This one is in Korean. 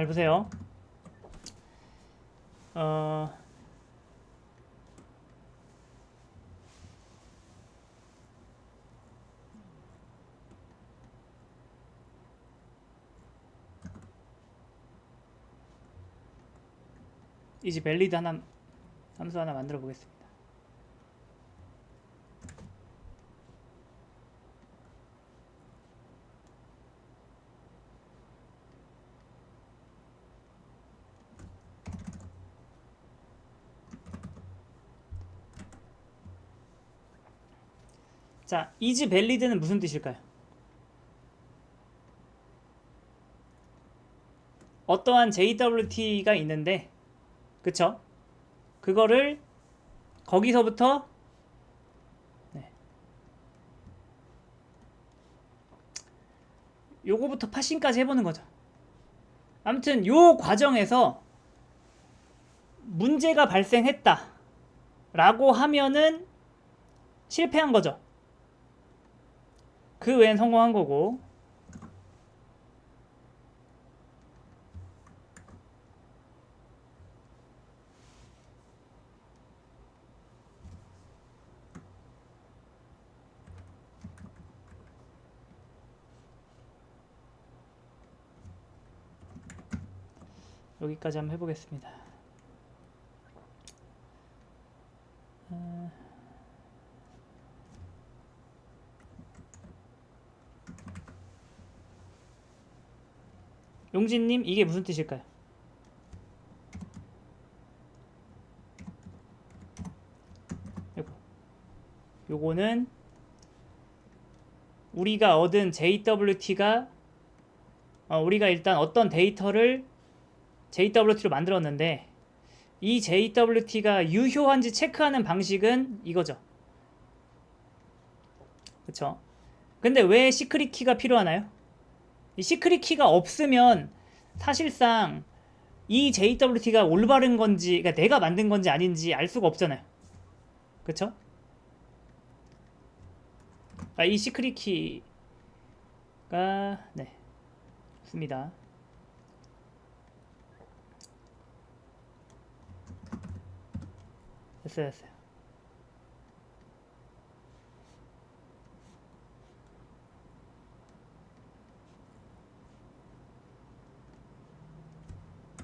잘 보세요. 어, 이제 밸리드 하나 함수 하나 만들어 보겠습니다. 자, is valid는 무슨 뜻일까요? 어떠한 JWT가 있는데, 그쵸? 그거를 거기서부터 네. 요거부터 파싱까지 해보는 거죠. 아무튼 요 과정에서 문제가 발생했다 라고 하면은 실패한 거죠. 그 외엔 성공한 거고 여기까지 한번 해보겠습니다. 용진님 이게 무슨 뜻일까요? 요거. 요거는 우리가 얻은 JWT가 어, 우리가 일단 어떤 데이터를 JWT로 만들었는데 이 JWT가 유효한지 체크하는 방식은 이거죠. 그쵸? 근데 왜 시크릿 키가 필요하나요? 이 시크릿 키가 없으면 사실상 이 JWT가 올바른 건지, 그러니까 내가 만든 건지 아닌지 알 수가 없잖아요. 그쵸? 아, 이 시크릿 키가 네, 좋습니다. 됐어요, 됐어요.